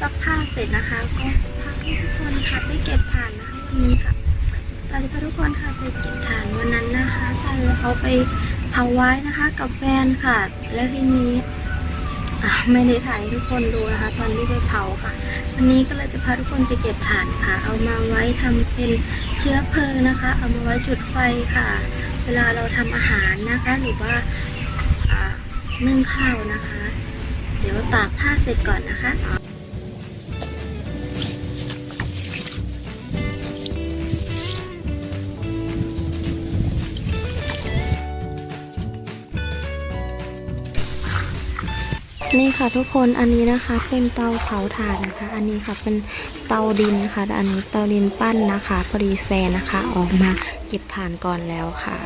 ก็ผ้าเสร็จนะคะ ก็พาทุกคนค่ะไปเก็บถ่านนะคะวันนี้ค่ะเราจะพาทุกคนค่ะไปเก็บถ่านวันนั้นนะคะเราเอาไปเผาไว้นะคะ กับแฟนค่ะ แล้วทีนี้ไม่ได้ถ่ายทุกคนดูนะคะ ตอนที่ไปเผาค่ะ วันนี้ก็เลยจะพาทุกคนไปเก็บถ่านค่ะ เอามาไว้ทำเป็นเชื้อเพลิงนะคะ เอามาไว้จุดไฟค่ะ เวลาเราทำอาหารนะคะ หรือว่าอ่านึ่งข้าวนะคะ เดี๋ยวตากผ้าเสร็จก่อนนะคะ นี่ค่ะทุกคนอันนี้นะคะเป็นเตาเผาถ่านนะคะ อันนี้ค่ะเป็นเตาดินค่ะ อันนี้เตาดินปั้นนะคะพอดีแฟนนะคะ ออกมาเก็บถ่านก่อนแล้วค่ะ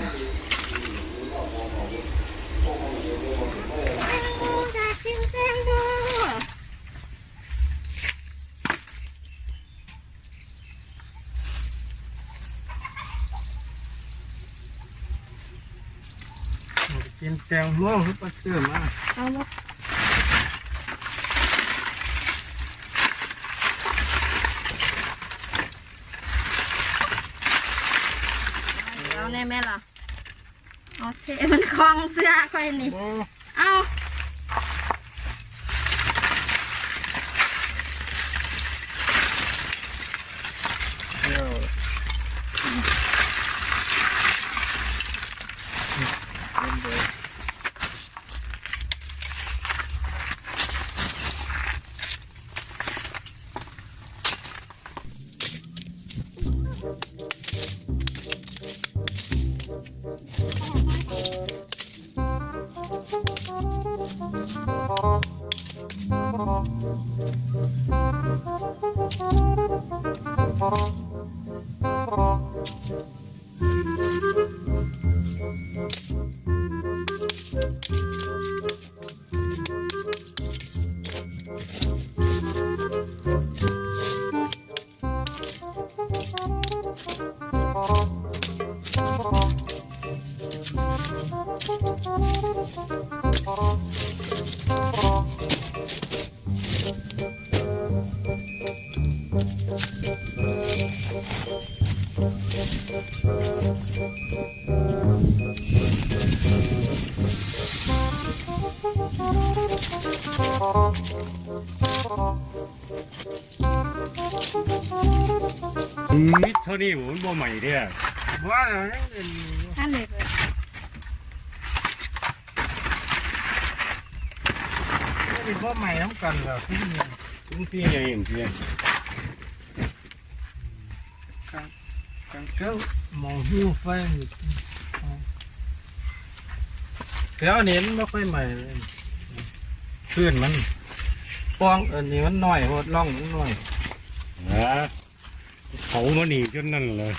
กินแตงโมหรือปลาเชื่อมาเอาละเอา แน่แม่ล่ะโอเคมันคล้องเสื้อค่อยนี่โอ้เอา Thank you. มิดเท่านี้ผมบ่ใหม่เด้อว่าแล้วยังเป็นอยู่ท่านเลยเลยไม่ได้ว่าใหม่น้ำกันเหรอพี่นี่ลุงพี่ใหญ่เห็นเพียงกันเก้ามองหิ้วไฟอยู่แต่อันนี้มันไม่ค่อยใหม่เลยขึ้นมัน ปองอันนี้มันน้อยโหดล่องมันน้อยนะเขามาหนีจนนั่นเลย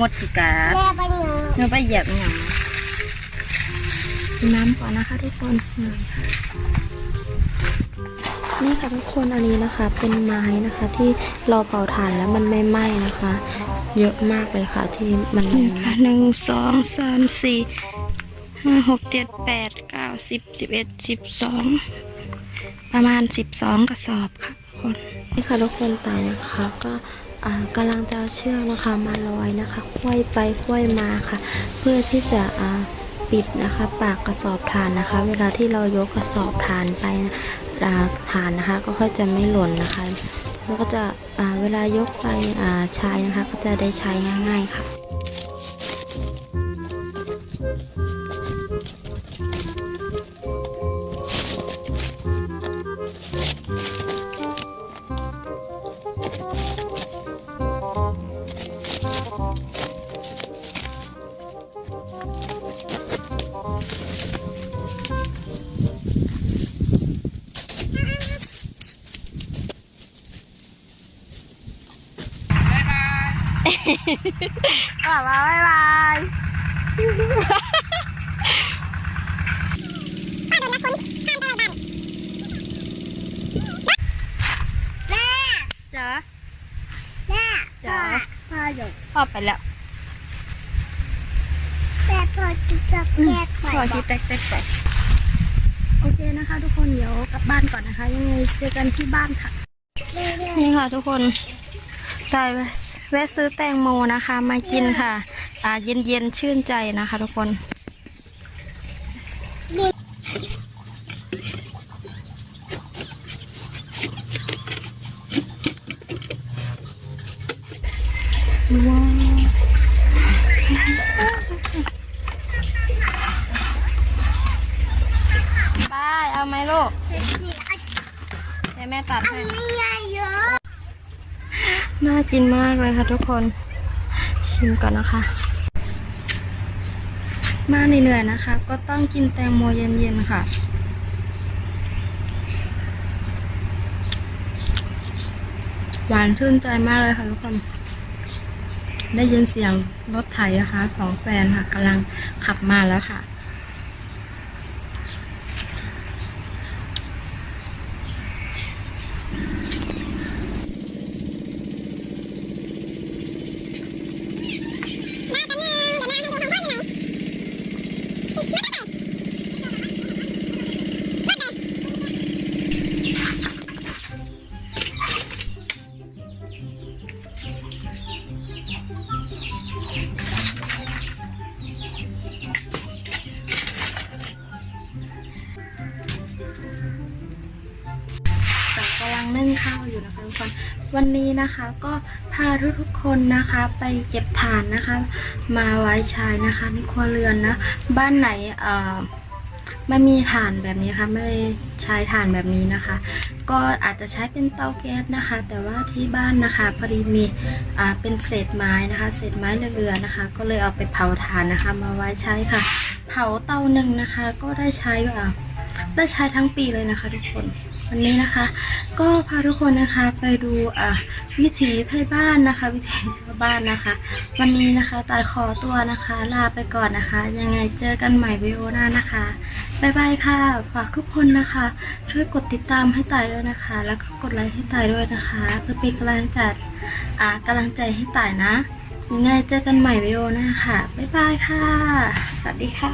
เอาเอาหมดสิกาดเนื้อไปเหยียบอย่างกินน้ำก่อนนะคะทุกคนนี่ค่ะทุกคนอันนี้นะคะเป็นไม้นะคะที่เราเผาถ่านแล้วมันไม่ไหม้นะคะ เยอะมากเลยค่ะที่มันไม่ไหม้หนึ่งสองสามสี่ห้าหกเจ็ดแปดเก้าสิบสิบเอ็ดสิบสองประมาณสิบสองกระสอบค่ะทุกคนนี่ค่ะทุกคนตายนะคะก็อ่า กำลังจะเอาเชือกนะคะมาลอยนะคะควยไปควยมาค่ะ เพื่อที่จะปิดนะคะ ปากกระสอบถ่านนะคะ เวลาที่เรายกกระสอบถ่านไปอ่านนะคะ ก็ค่อยจะไม่หล่นนะคะแล้วก็จะเวลายกไปใช้นะคะ ก็จะได้ใช้ง่าย ๆค่ะ อะบายบายแม่จ๋าแม่จ๋าพ่ออยู่พ่อไปแล้วแม่พ่อจะจับแยกไปขอที่แตกแตกแตกโอเคนะคะ ทุกคนเดี๋ยวกลับบ้านก่อนนะคะ ยังไงเจอกันที่บ้านค่ะ นี่ค่ะทุกคนได้แวะ แวะซื้อแตงโมนะคะ มากินค่ะ อ่าเย็นเย็นชื่นใจนะคะทุกคนว้าวไปเอาไหมลูกเดี๋ยวแม่ตัดให้ ไม่ใหญ่เยอะ น่ากินมากเลยค่ะทุกคนชิมก่อนนะคะ มาเหนื่อยๆนะคะ ก็ต้องกินแตงโมเย็นๆค่ะหวานชื่นใจมากเลยค่ะทุกคน ได้ยินเสียงรถไถนะคะ ของแฟนค่ะกำลังขับมาแล้วค่ะ แต่ กำลังนึ่งข้าวอยู่นะคะทุกคน วันนี้นะคะก็าทุกๆคนนะคะไปเก็บถ่านนะคะ มาไว้ใช้นะคะในครัวเรือนนะบ้านไหนเอ่อไม่มีถ่านแบบนี้ค่ะไม่ได้ใช้ถ่านแบบนี้นะคะ ก็อาจจะใช้เป็นเตาแก๊สนะคะ แต่ว่าที่บ้านนะคะพอดีมีอ่าเป็นเศษไม้นะคะ เศษไม้เรือๆนะคะ ก็เลยเอาไปเผาถ่านนะคะ มาไว้ใช้ค่ะ เผาเตาหนึ่งนะคะ ก็ได้ใช้อ่าได้ใช้ทั้งปีเลยนะคะ ทุกคน วันนี้นะคะ ก็พาทุกคนนะคะไปดูอะวิถีไทยบ้านนะคะ วิถีชาวบ้านนะคะ วันนี้นะคะตายขอตัวนะคะ ลาไปก่อนนะคะ ยังไงเจอกันใหม่วิดีโอหน้านะคะบายบายค่ะ ฝากทุกคนนะคะ ช่วยกดติดตามให้ตายด้วยนะคะ แล้วก็กดไลค์ให้ตายด้วยนะคะ เพื่อเป็นกำลังใจอ่ากำลังใจให้ตายนะยังไงเจอกันใหม่วิดีโอหน้าค่ะ บ๊ายบายค่ะ สวัสดีค่ะ